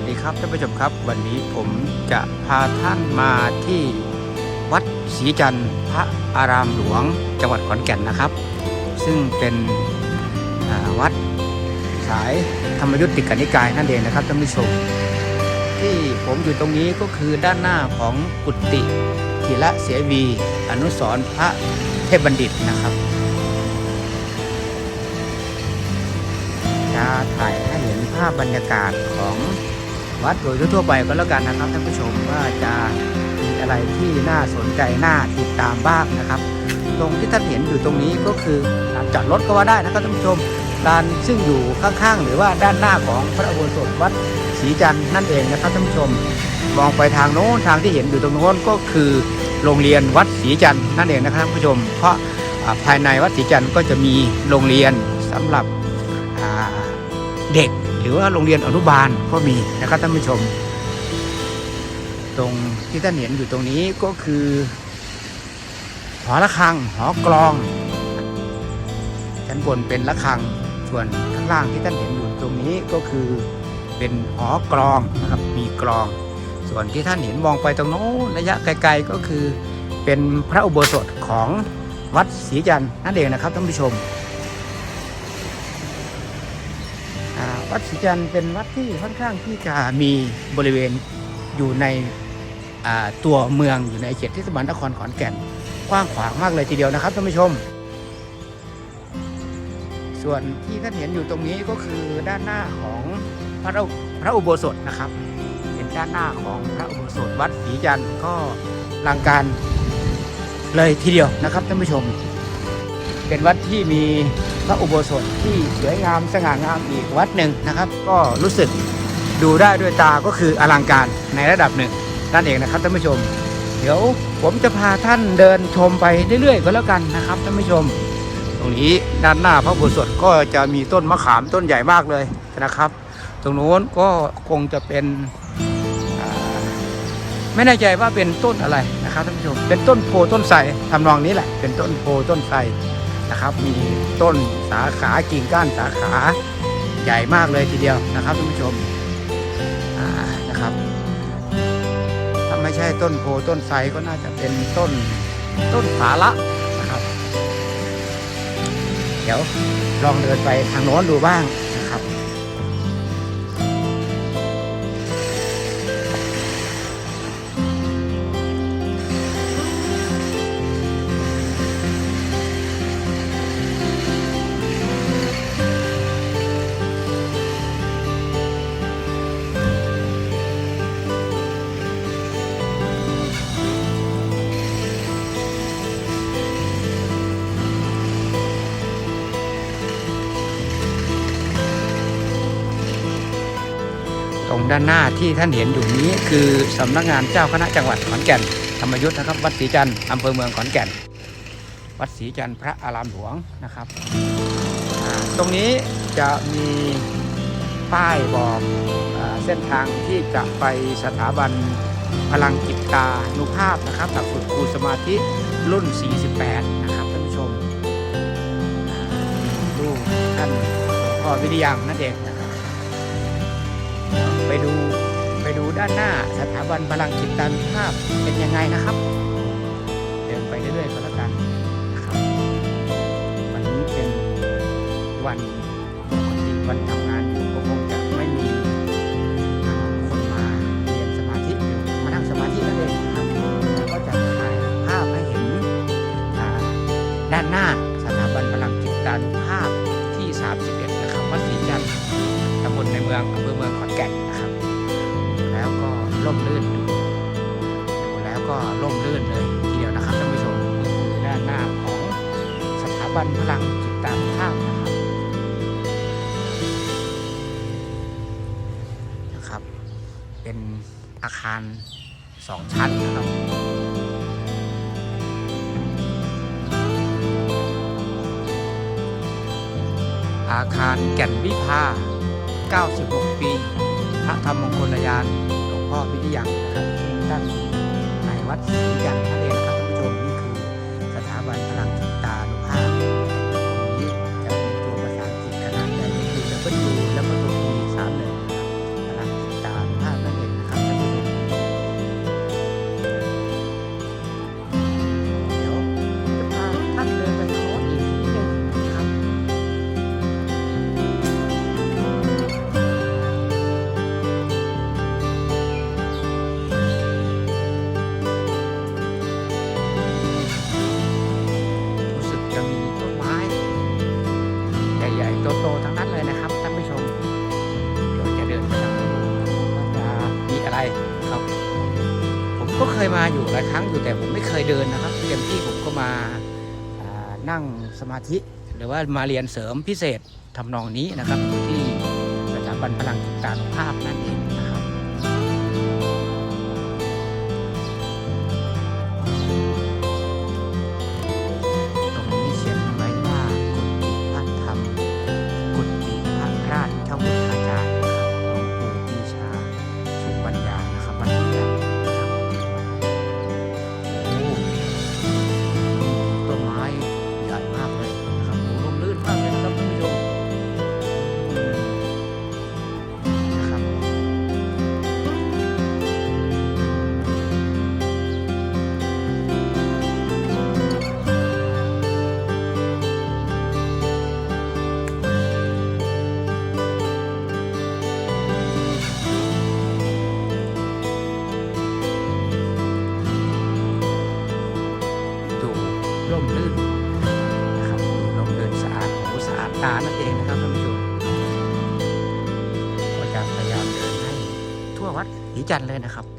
วัสดีครับท่านผู้ชมครับ วันนี้ผมจะพาท่านมาที่วัดศรีจันทร์พระอารามหลวงจังหวัดขอนแก่นนะครับ ซึ่งเป็นวัดสายธรรมยุติกนิกายนั่นเองนะครับท่านผู้ชม ที่ผมอยู่ตรงนี้ก็คือด้านหน้าของกุฏิธีระเสวี อนุสรพระเทพบัณฑิตนะครับจะถ่ายให้เห็นภาพบรรยากาศของ วัดโดยทั่วไปก็แล้วกันนะครับท่านผู้ชมว่าจะมีอะไรที่น่าสนใจน่าติดตามบ้างนะครับ ตรงที่ท่านเห็นอยู่ตรงนี้ก็คือลานจอดรถก็ว่าได้นะครับท่านผู้ชมลานซึ่งอยู่ข้างๆ หรือว่าด้านหน้าของพระอุโบสถวัดศรีจันทร์นั่นเองนะครับท่านผู้ชมมองไปทางโน้นทางที่เห็นอยู่ตรงโน้นก็คือโรงเรียนวัดศรีจันทร์นั่นเองนะครับท่านผู้ชม เพราะภายในวัดศรีจันทร์ก็จะมีโรงเรียนสำหรับเด็ก รือว่าโรงเรียนอนุบาลก็มีนะครับท่านผู้ชม ตรงที่ท่านเห็นอยู่ตรงนี้ก็คือหอระฆังหอกลอง ชั้นบนเป็นระฆังส่วนข้างล่างที่ท่านเห็นอยู่ตรงนี้ก็คือเป็นหอกลองนะครับมีกลอง ส่วนที่ท่านเห็นมองไปตรงโน้นระยะไกลๆก็คือ เป็นพระอุโบสถของวัดศรีจันทร์นั่นเองนะครับท่านผู้ชม วัดศรีจันทร์เป็นวัดที่ค่อนข้างที่จะมีบริเวณอยู่ในตัวเมืองอยู่ในเขตเทศบาลนครขอนแก่น กว้างขวางมากเลยทีเดียวนะครับท่านผู้ชม ส่วนที่ท่านเห็นอยู่ตรงนี้ก็คือด้านหน้าของพระอุพระอุโบสถนะครับเป็นด้านหน้าของพระอุโบสถวัดศรีจันทร์ก็ลังการเลยทีเดียวนะครับท่านผู้ชม เป็นวัดที่มี พระอุโบสถที่สวยงามสง่างามอีกวัดหนึ่งนะครับ ก็รู้สึกดูได้ด้วยตาก็คืออลังการในระดับหนึ่งนั่นเองนะครับท่านผู้ชม เดี๋ยวผมจะพาท่านเดินชมไปเรื่อยๆก็แล้วกันนะครับท่านผู้ชม ตรงนี้ด้านหน้าพระอุโบสถก็จะมีต้นมะขามต้นใหญ่มากเลยนะครับ ตรงโน้นก็คงจะเป็นไม่แน่ใจว่าเป็นต้นอะไรนะครับท่านผู้ชม เป็นต้นโพต้นไทรทำนองนี้แหละ เป็นต้นโพต้นไทร นะครับ มีต้นสาขากิ่งก้านสาขาใหญ่มากเลยทีเดียวนะครับท่านผู้ชมนะครับถ้าไม่ใช่ต้นโพต้นไทรก็น่าจะเป็นต้นต้นสาละนะครับ เดี๋ยวลองเดินไปทางโน้นดูบ้าง รงด้านหน้าที่ท่านเห็นอยู่นี้ คือสำนักงานเจ้าคณะจังหวัดขอนแก่นธรรมยุทธ์นะครับ วัดศรีจันทร์อำเภอเมืองขอนแก่น วัดศรีจันทร์พระอารามหลวงนะครับ ตรงนี้จะมีป้ายบอกเส้นทางที่จะไปสถาบันพลังจิตตานุภาพนะครับหลักสูตรครูสมาธิรุ่น 48 นะครับท่านผู้ชมดูท่านพ่อวิริยังนั่นเองนะครับ ไปดูไปดูด้านหน้าสถาบันพลังจิตตานุภาพเป็นยังไงนะครับ เดินไปเรื่อยๆก็แล้วกันนะครับ วันนี้เป็นวันปกติวันทำงานอยู่ก็คงจะไม่มีคนมาเรียนสมาธิมานั่งสมาธินั่นเองนะครับแล้วก็จะถ่ายภาพให้เห็นด้านหน้า ร่มรื่นเลยทีเดียวนะครับท่านผู้ชมนี่คือด้านหน้าของสถาบันพลังจิตตานุภาพนะครับนะครับ เป็นอาคารสองชั้นนะครับอาคารแก่นวิภา 96 ปี พระธรรมมงคลยาน หลวงพ่อพิทยังนะครับซึ่งตั้งอยู่ใน วัดศรีจันทร์นั่นเอ ครับ ผมก็เคยมาอยู่หลายครั้งอยู่แต่ผมไม่เคยเดินนะครับเต็มที่ผมก็มานั่งสมาธิ หรือว่ามาเรียนเสริมพิเศษทำนองนี้นะครับที่สถาบันพลังการภาพนั่นเอง ทั่ววัดหีจันทร์เลยนะครับ